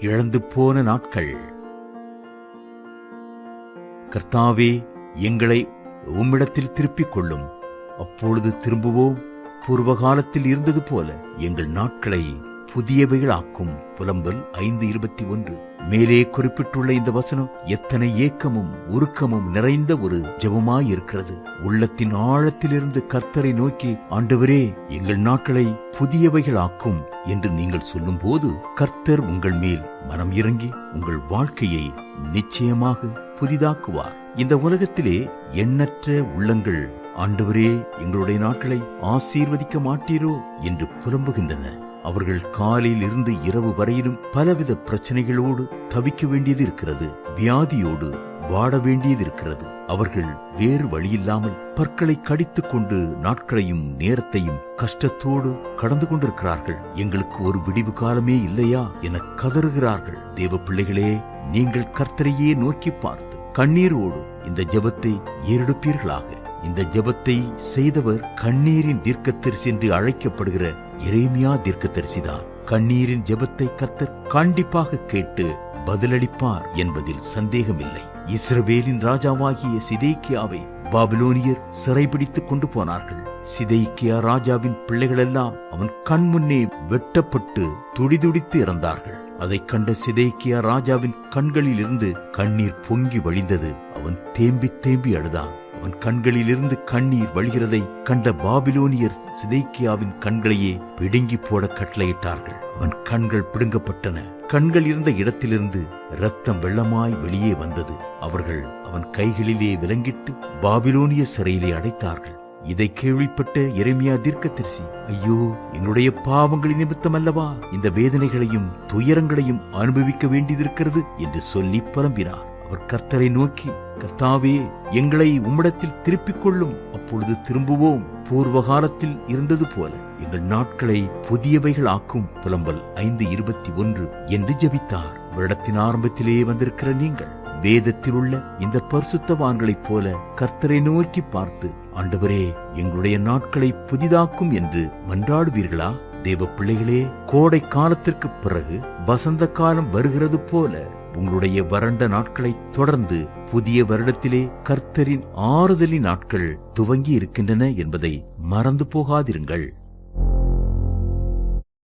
இழந்து போன நாட்கள். கர்த்தாவே எங்களை உம்மிடத்தில் திருப்பிக் கொள்ளும். அப்பொழுது திரும்புவோம். பூர்வகாலத்தில் இருந்தது போல எங்கள் நாட்களை புதியவைகளாக்கும். புலம்பல் ஐந்து இருபத்தி ஒன்று. மேலே குறிப்பிட்டுள்ள இந்த வசனம் எத்தனை ஏக்கமும் உருக்கமும் நிறைந்த ஒரு ஜெபமாயிருக்கிறது. உள்ளத்தின் ஆழத்திலிருந்து கர்த்தரை நோக்கி ஆண்டவரே எங்கள் நாட்களை புதியவைகளாக்கும் என்று நீங்கள் சொல்லும்போது கர்த்தர் உங்கள் மேல் மனம் இறங்கி உங்கள் வாழ்க்கையை நிச்சயமாக புதிதாக்குவார். இந்த உலகத்திலே எண்ணற்ற உள்ளங்கள் ஆண்டவரே எங்களுடைய நாட்களை ஆசீர்வதிக்க மாட்டீரோ என்று புலம்புகின்றன. அவர்கள் காலையில் இருந்து இரவு வரையிலும் பலவித பிரச்சனைகளோடு தவிக்க வேண்டியது இருக்கிறது வியாதியோடு வாட வேண்டியது இருக்கிறது அவர்கள் வேறு வழியில்லாமல் பற்களை கடித்துக் கொண்டு நாட்களையும் நேரத்தையும் கஷ்டத்தோடு கடந்து கொண்டிருக்கிறார்கள். எங்களுக்கு ஒரு விடிவு காலமே இல்லையா என கதறுகிறார்கள். தேவ பிள்ளைகளே நீங்கள் கர்த்தரையே நோக்கி பார்த்து கண்ணீரோடு இந்த ஜெபத்தை ஏறெடுப்பீர்களாக. இந்த ஜெபத்தை செய்தவர் கண்ணீரின் தீர்க்கத்தரிசி என்று அழைக்கப்படுகிற எரேமியா தீர்க்கதரிசிதான் கண்ணீரின் ஜெபத்தை கர்த்தர் கண்டிப்பாக கேட்டு பதிலளிப்பார் என்பதில் சந்தேகமில்லை. இஸ்ரவேலின் ராஜாவாகிய சிதைக்கியாவை பாபிலோனியர் சிறைபிடித்துக் கொண்டு போனார்கள். சிதைக்கியா ராஜாவின் பிள்ளைகளெல்லாம் அவன் கண் முன்னே வெட்டப்பட்டு துடிதுடித்து இறந்தார்கள். அதை கண்ட சிதைக்கியா ராஜாவின் கண்களில் இருந்து கண்ணீர் பொங்கி வழிந்தது. அவன் தேம்பி தேம்பி அழுதான். அவன் கண்களிலிருந்து கண்ணீர் வழிகிறதை கண்ட பாபிலோனியர் சிதைக்கியாவின் கண்களையே பிடுங்கி போட கட்டளையிட்டார்கள். அவன் கண்கள் பிடுங்கப்பட்டன. கண்கள் இருந்த இடத்திலிருந்து இரத்தம் வெள்ளமாய் வெளியே வந்தது. அவர்கள் அவன் கைகளிலே விலங்கிட்டு பாபிலோனிய சிறையிலே அடைத்தார்கள். இதை கேள்விப்பட்ட எரேமியா தீர்க்கதரிசி ஐயோ என்னுடைய பாவங்களின் நிமித்தம் அல்லவா இந்த வேதனைகளையும் துயரங்களையும் அனுபவிக்க வேண்டியிருக்கிறது என்று சொல்லி புலம்பினார். அவர் கர்த்தரை நோக்கி கர்த்தாவே எங்களை உம்மிடத்தில் திருப்பிக் கொள்ளும் அப்பொழுது திரும்புவோம். பூர்வகாலத்தில் இருந்தது போல எங்கள் நாட்களை புதியவைகள் ஆக்கும் புலம்பல் ஐந்து இருபத்தி ஒன்று. என்று ஜபித்தார். வருடத்தின் ஆரம்பத்திலேயே வந்திருக்கிற நீங்கள் வேதத்தில் உள்ள இந்த பரிசுத்தவான்களைப் போல கர்த்தரை நோக்கி பார்த்து ஆண்டவரே எங்களுடைய நாட்களை புதிதாக்கும் என்று மன்றாடுவீர்களா? தேவ பிள்ளைகளே கோடை காலத்திற்கு பிறகு வசந்த காலம் வருகிறது போல உங்களுடைய வறண்ட நாட்களை தொடர்ந்து புதிய வருடத்திலே கர்த்தரின் ஆறுதலின் நாட்கள் துவங்கி இருக்கின்றன என்பதை மறந்து போகாதிருங்கள்.